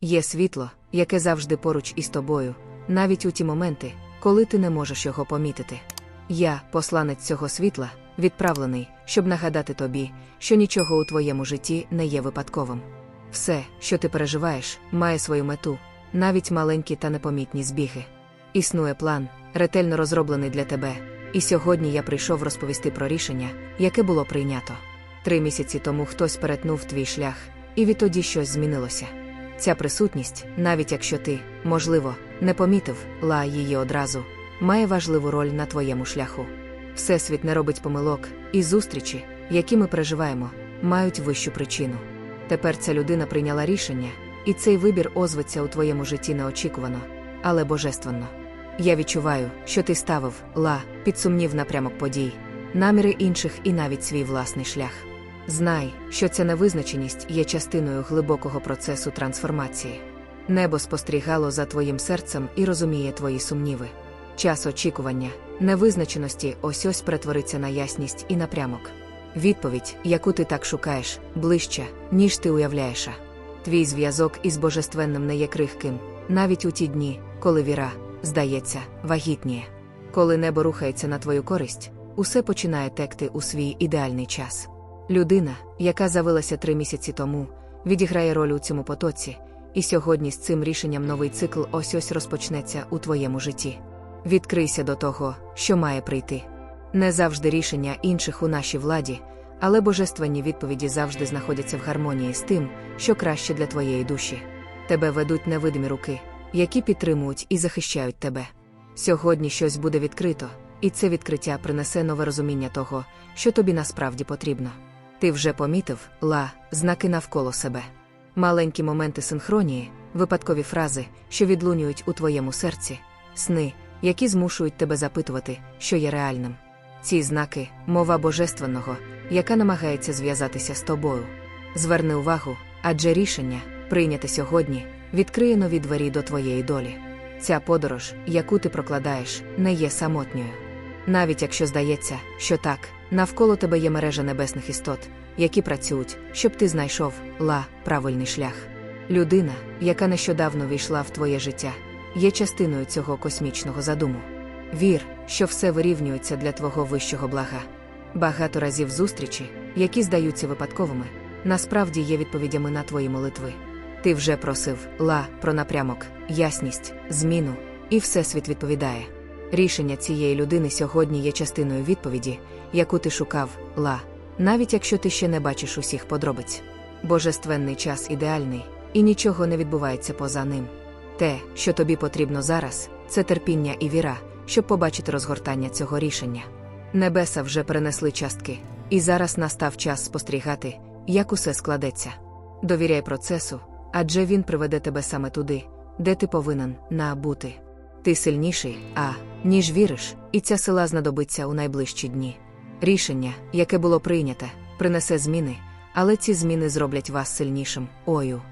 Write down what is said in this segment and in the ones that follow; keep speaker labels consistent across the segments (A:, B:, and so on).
A: Є світло, яке завжди поруч із тобою, навіть у ті моменти, коли ти не можеш його помітити. Я, посланець цього світла, відправлений, щоб нагадати тобі, що нічого у твоєму житті не є випадковим. Все, що ти переживаєш, має свою мету, навіть маленькі та непомітні збіги. Існує план, ретельно розроблений для тебе, і сьогодні я прийшов розповісти про рішення, яке було прийнято. Три місяці тому хтось перетнув твій шлях, і відтоді щось змінилося. Ця присутність, навіть якщо ти, можливо, не помітив ла її одразу, має важливу роль на твоєму шляху. Всесвіт не робить помилок, і зустрічі, які ми переживаємо, мають вищу причину. Тепер ця людина прийняла рішення, і цей вибір озветься у твоєму житті неочікувано, але божественно. Я відчуваю, що ти ставив ла під сумнів напрямок подій, наміри інших і навіть свій власний шлях. Знай, що ця невизначеність є частиною глибокого процесу трансформації. Небо спостерігало за твоїм серцем і розуміє твої сумніви. Час очікування, невизначеності ось ось перетвориться на ясність і напрямок. Відповідь, яку ти так шукаєш, ближча, ніж ти уявляєш. Твій зв'язок із божественним не є крихким, навіть у ті дні, коли віра, здається, вагітніє. Коли небо рухається на твою користь, усе починає текти у свій ідеальний час. Людина, яка завилася три місяці тому, відіграє роль у цьому потоці, і сьогодні з цим рішенням новий цикл ось ось розпочнеться у твоєму житті. Відкрийся до того, що має прийти. Не завжди рішення інших у нашій владі, але божественні відповіді завжди знаходяться в гармонії з тим, що краще для твоєї душі. Тебе ведуть невидимі руки, які підтримують і захищають тебе. Сьогодні щось буде відкрито, і це відкриття принесе нове розуміння того, що тобі насправді потрібно. Ти вже помітив ла, знаки навколо себе. Маленькі моменти синхронії, випадкові фрази, що відлунюють у твоєму серці, сни, які змушують тебе запитувати, що є реальним. Ці знаки мова божественного, яка намагається зв'язатися з тобою. Зверни увагу, адже рішення, прийняте сьогодні, відкриє нові двері до твоєї долі. Ця подорож, яку ти прокладаєш, не є самотньою. Навіть якщо здається, що так, навколо тебе є мережа небесних істот, які працюють, щоб ти знайшов ла правильний шлях. Людина, яка нещодавно війшла в твоє життя, є частиною цього космічного задуму. Вір, що все вирівнюється для твого вищого блага. Багато разів зустрічі, які здаються випадковими, насправді є відповідями на твої молитви. Ти вже просив ла про напрямок, ясність, зміну, і Всесвіт відповідає. Рішення цієї людини сьогодні є частиною відповіді, яку ти шукав, ла, навіть якщо ти ще не бачиш усіх подробиць. Божественний час ідеальний, і нічого не відбувається поза ним. Те, що тобі потрібно зараз, це терпіння і віра, щоб побачити розгортання цього рішення. Небеса вже перенесли частки, і зараз настав час спостерігати, як усе складеться. Довіряй процесу, адже він приведе тебе саме туди, де ти повинен набути. Ти сильніший, а ніж віриш, і ця сила знадобиться у найближчі дні. Рішення, яке було прийняте, принесе зміни, але ці зміни зроблять вас сильнішим. Ою.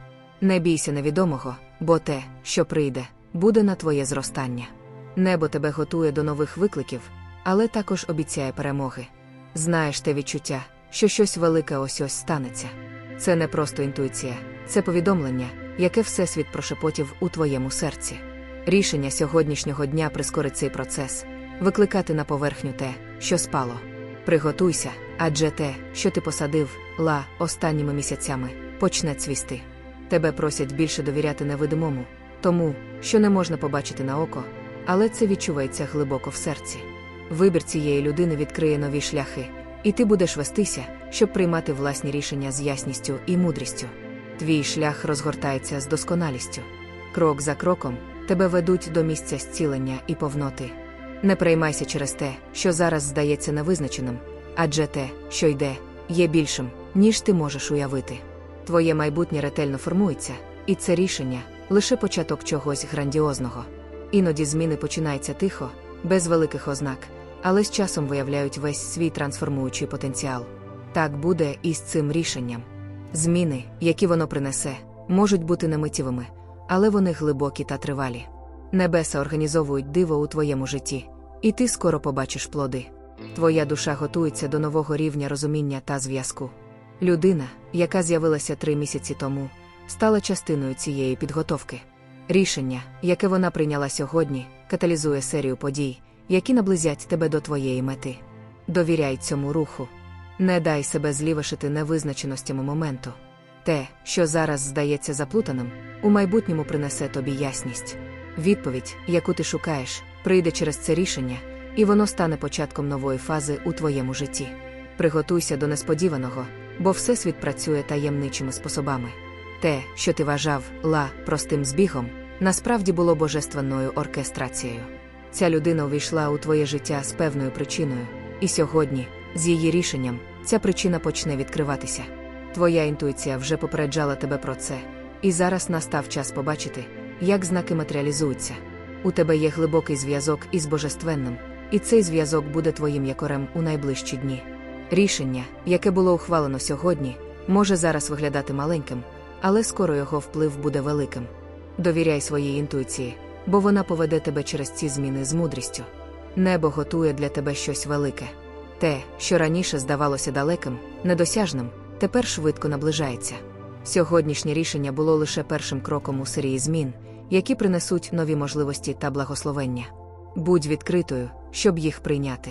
A: Не бійся невідомого, бо те, що прийде, буде на твоє зростання. Небо тебе готує до нових викликів, але також обіцяє перемоги. Знаєш те відчуття, що щось велике ось ось станеться. Це не просто інтуїція, це повідомлення, яке Всесвіт прошепотів у твоєму серці. Рішення сьогоднішнього дня прискорить цей процес, викликати на поверхню те, що спало. Приготуйся, адже те, що ти посадив, ла останніми місяцями, почне цвісти. Тебе просять більше довіряти невидимому, тому, що не можна побачити на око, але це відчувається глибоко в серці. Вибір цієї людини відкриє нові шляхи, і ти будеш вестися, щоб приймати власні рішення з ясністю і мудрістю. Твій шлях розгортається з досконалістю. Крок за кроком тебе ведуть до місця зцілення і повноти. Не приймайся через те, що зараз здається невизначеним, адже те, що йде, є більшим, ніж ти можеш уявити. Твоє майбутнє ретельно формується, і це рішення лише початок чогось грандіозного. Іноді зміни починаються тихо, без великих ознак, але з часом виявляють весь свій трансформуючий потенціал. Так буде і з цим рішенням. Зміни, які воно принесе, можуть бути немиттєвими, але вони глибокі та тривалі. Небеса організовують диво у твоєму житті, і ти скоро побачиш плоди. Твоя душа готується до нового рівня розуміння та зв'язку. Людина, яка з'явилася три місяці тому, стала частиною цієї підготовки. Рішення, яке вона прийняла сьогодні, каталізує серію подій, які наблизять тебе до твоєї мети. Довіряй цьому руху. Не дай себе злівишити невизначеностями моменту. Те, що зараз здається заплутаним, у майбутньому принесе тобі ясність. Відповідь, яку ти шукаєш, прийде через це рішення, і воно стане початком нової фази у твоєму житті. Приготуйся до несподіваного, бо Всесвіт працює таємничими способами. Те, що ти вважав ла простим збігом, насправді було божественною оркестрацією. Ця людина увійшла у твоє життя з певною причиною, і сьогодні, з її рішенням, ця причина почне відкриватися. Твоя інтуїція вже попереджала тебе про це, і зараз настав час побачити, як знаки матеріалізуються. У тебе є глибокий зв'язок із Божественним, і цей зв'язок буде твоїм якорем у найближчі дні. Рішення, яке було ухвалено сьогодні, може зараз виглядати маленьким, але скоро його вплив буде великим. Довіряй своїй інтуїції, бо вона поведе тебе через ці зміни з мудрістю. Небо готує для тебе щось велике. Те, що раніше здавалося далеким, недосяжним, тепер швидко наближається. Сьогоднішнє рішення було лише першим кроком у серії змін, які принесуть нові можливості та благословення. Будь відкритою, щоб їх прийняти.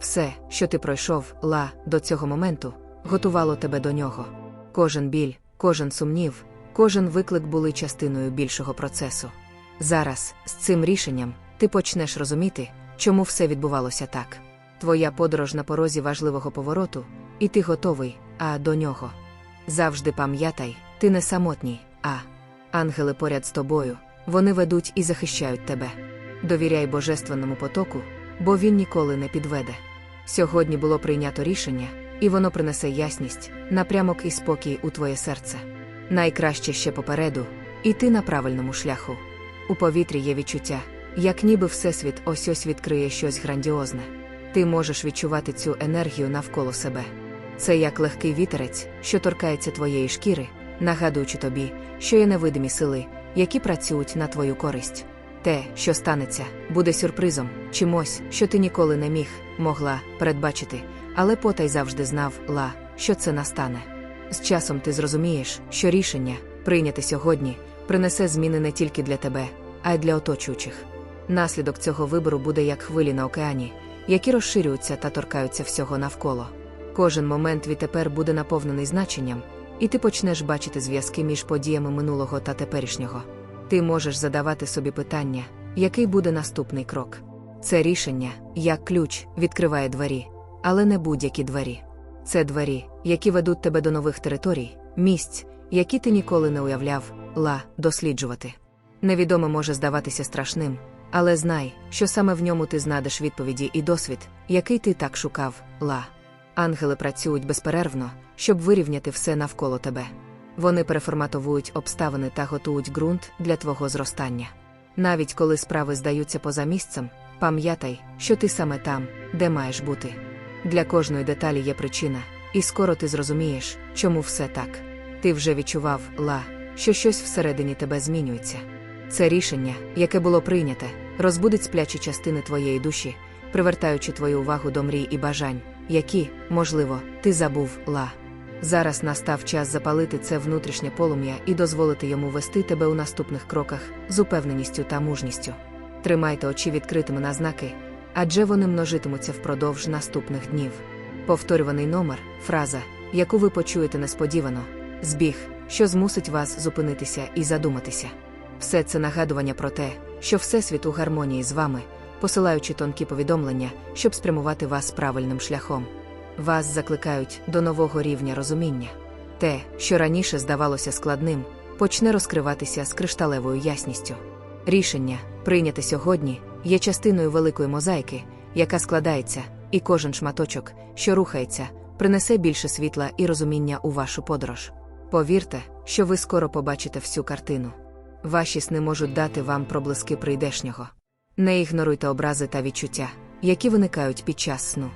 A: Все, що ти пройшов, ла, до цього моменту, готувало тебе до нього. Кожен біль, кожен сумнів, кожен виклик були частиною більшого процесу. Зараз, з цим рішенням, ти почнеш розуміти, чому все відбувалося так. Твоя подорож на порозі важливого повороту, і ти готовий, а до нього. Завжди пам'ятай, ти не самотній, а ангели поряд з тобою, вони ведуть і захищають тебе. Довіряй божественному потоку, бо він ніколи не підведе. Сьогодні було прийнято рішення, і воно принесе ясність, напрямок і спокій у твоє серце. Найкраще ще попереду, і ти на правильному шляху. У повітрі є відчуття, як ніби Всесвіт ось ось відкриє щось грандіозне. Ти можеш відчувати цю енергію навколо себе. Це як легкий вітерець, що торкається твоєї шкіри, нагадуючи тобі, що є невидимі сили, які працюють на твою користь. Те, що станеться, буде сюрпризом, чимось, що ти ніколи не міг, могла передбачити, але потай завжди знав, ла, що це настане. З часом ти зрозумієш, що рішення, прийняте сьогодні, принесе зміни не тільки для тебе, а й для оточуючих. Наслідок цього вибору буде як хвилі на океані, які розширюються та торкаються всього навколо. Кожен момент відтепер буде наповнений значенням, і ти почнеш бачити зв'язки між подіями минулого та теперішнього. Ти можеш задавати собі питання, який буде наступний крок. Це рішення, як ключ, відкриває двері, але не будь-які двері. Це двері, які ведуть тебе до нових територій, місць, які ти ніколи не уявляв, ла, досліджувати. Невідоме може здаватися страшним, але знай, що саме в ньому ти знайдеш відповіді і досвід, який ти так шукав, ла. Ангели працюють безперервно, щоб вирівняти все навколо тебе. Вони переформатовують обставини та готують ґрунт для твого зростання. Навіть коли справи здаються поза місцем, пам'ятай, що ти саме там, де маєш бути. Для кожної деталі є причина, і скоро ти зрозумієш, чому все так. Ти вже відчував, ла, що щось всередині тебе змінюється. Це рішення, яке було прийняте, розбудить сплячі частини твоєї душі, привертаючи твою увагу до мрій і бажань, які, можливо, ти забув, ла. Зараз настав час запалити це внутрішнє полум'я і дозволити йому вести тебе у наступних кроках з упевненістю та мужністю. Тримайте очі відкритими на знаки, адже вони множитимуться впродовж наступних днів. Повторюваний номер, фраза, яку ви почуєте несподівано, збіг, що змусить вас зупинитися і задуматися. Все це нагадування про те, що Всесвіт у гармонії з вами, посилаючи тонкі повідомлення, щоб спрямувати вас правильним шляхом. Вас закликають до нового рівня розуміння. Те, що раніше здавалося складним, почне розкриватися з кришталевою ясністю. Рішення, прийняте сьогодні, є частиною великої мозаїки, яка складається, і кожен шматочок, що рухається, принесе більше світла і розуміння у вашу подорож. Повірте, що ви скоро побачите всю картину. Ваші сни можуть дати вам проблиски прийдешнього. Не ігноруйте образи та відчуття, які виникають під час сну.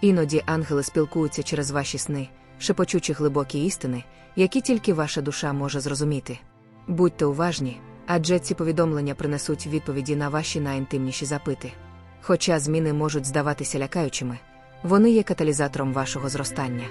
A: Іноді ангели спілкуються через ваші сни, шепочучи глибокі істини, які тільки ваша душа може зрозуміти. Будьте уважні, адже ці повідомлення принесуть відповіді на ваші найінтимніші запити. Хоча зміни можуть здаватися лякаючими, вони є каталізатором вашого зростання.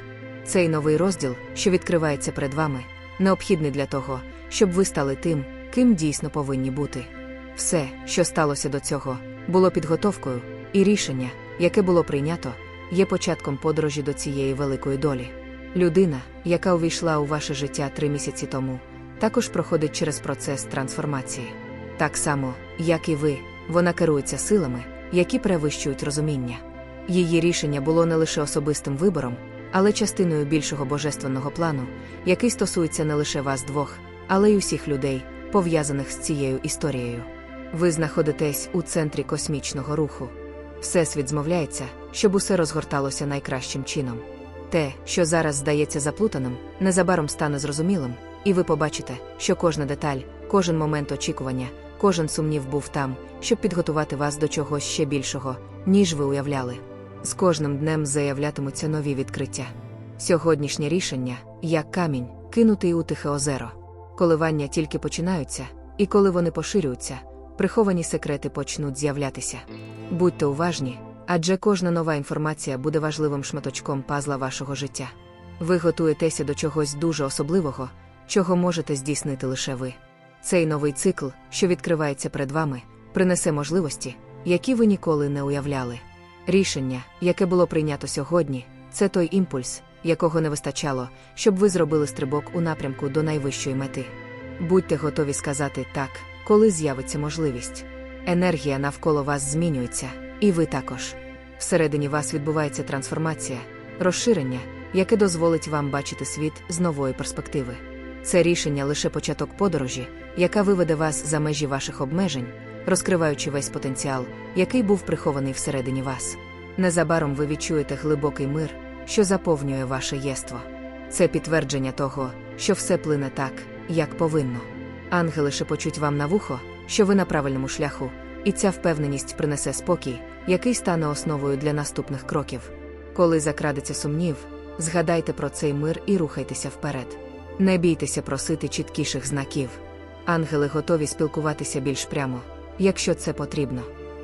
A: Цей новий розділ, що відкривається перед вами, необхідний для того, щоб ви стали тим, ким дійсно повинні бути. Все, що сталося до цього, було підготовкою, і рішення, яке було прийнято, є початком подорожі до цієї великої долі. Людина, яка увійшла у ваше життя три місяці тому, також проходить через процес трансформації. Так само, як і ви, вона керується силами, які перевищують розуміння. Її рішення було не лише особистим вибором, але частиною більшого божественного плану, який стосується не лише вас двох, але й усіх людей, пов'язаних з цією історією. Ви знаходитесь у центрі космічного руху. Всесвіт змовляється, щоб усе розгорталося найкращим чином. Те, що зараз здається заплутаним, незабаром стане зрозумілим, і ви побачите, що кожна деталь, кожен момент очікування, кожен сумнів був там, щоб підготувати вас до чогось ще більшого, ніж ви уявляли. З кожним днем заявлятимуться нові відкриття. Сьогоднішнє рішення, як камінь, кинутий у тихе озеро. Коливання тільки починаються, і коли вони поширюються, приховані секрети почнуть з'являтися. Будьте уважні, адже кожна нова інформація буде важливим шматочком пазла вашого життя. Ви готуєтеся до чогось дуже особливого, чого можете здійснити лише ви. Цей новий цикл, що відкривається перед вами, принесе можливості, які ви ніколи не уявляли. Рішення, яке було прийнято сьогодні, це той імпульс, якого не вистачало, щоб ви зробили стрибок у напрямку до найвищої мети. Будьте готові сказати так, коли з'явиться можливість. Енергія навколо вас змінюється, і ви також. Всередині вас відбувається трансформація, розширення, яке дозволить вам бачити світ з нової перспективи. Це рішення лише початок подорожі, яка виведе вас за межі ваших обмежень, розкриваючи весь потенціал, який був прихований всередині вас. Незабаром ви відчуєте глибокий мир, що заповнює ваше єство. Це підтвердження того, що все плине так, як повинно. Ангели шепочуть вам на вухо, що ви на правильному шляху, і ця впевненість принесе спокій, який стане основою для наступних кроків. Коли закрадеться сумнів, згадайте про цей мир і рухайтеся вперед. Не бійтеся просити чіткіших знаків. Ангели готові спілкуватися більш прямо, якщо це потрібно.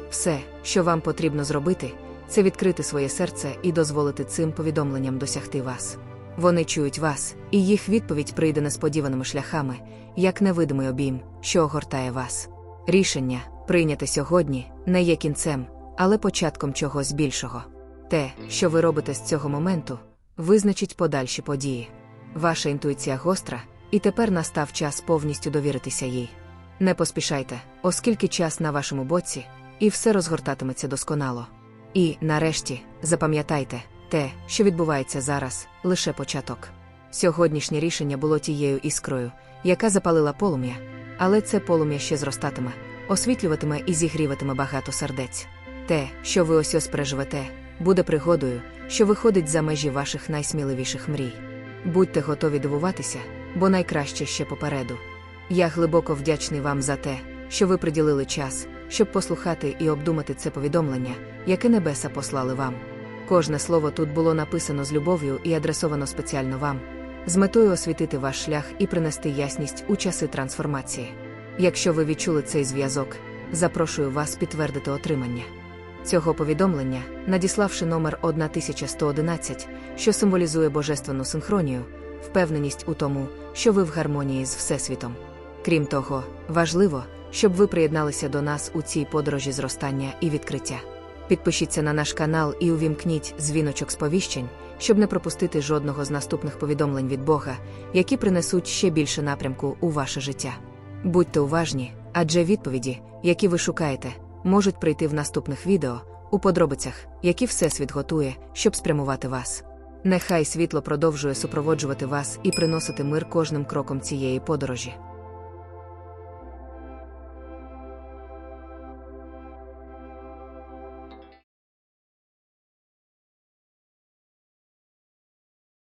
A: Все, що вам потрібно зробити, це відкрити своє серце і дозволити цим повідомленням досягти вас. Вони чують вас, і їх відповідь прийде несподіваними шляхами, як невидимий обійм, що огортає вас. Рішення, прийняте сьогодні, не є кінцем, але початком чогось більшого. Те, що ви робите з цього моменту, визначить подальші події. Ваша інтуїція гостра, і тепер настав час повністю довіритися їй. Не поспішайте, оскільки час на вашому боці, і все розгортатиметься досконало. І, нарешті, запам'ятайте, те, що відбувається зараз, лише початок. Сьогоднішнє рішення було тією іскрою, яка запалила полум'я, але це полум'я ще зростатиме, освітлюватиме і зігріватиме багато сердець. Те, що ви ось ось переживете, буде пригодою, що виходить за межі ваших найсміливіших мрій. Будьте готові дивуватися, бо найкраще ще попереду. Я глибоко вдячний вам за те, що ви приділили час, щоб послухати і обдумати це повідомлення, яке небеса послали вам. Кожне слово тут було написано з любов'ю і адресовано спеціально вам, з метою освітити ваш шлях і принести ясність у часи трансформації. Якщо ви відчули цей зв'язок, запрошую вас підтвердити отримання цього повідомлення, надіславши номер 1111, що символізує божественну синхронію, впевненість у тому, що ви в гармонії з Всесвітом. Крім того, важливо, щоб ви приєдналися до нас у цій подорожі зростання і відкриття. Підпишіться на наш канал і увімкніть дзвіночок сповіщень, щоб не пропустити жодного з наступних повідомлень від Бога, які принесуть ще більше напрямку у ваше життя. Будьте уважні, адже відповіді, які ви шукаєте, можуть прийти в наступних відео, у подробицях, які Всесвіт готує, щоб спрямувати вас. Нехай світло продовжує супроводжувати вас і приносити мир кожним кроком цієї подорожі.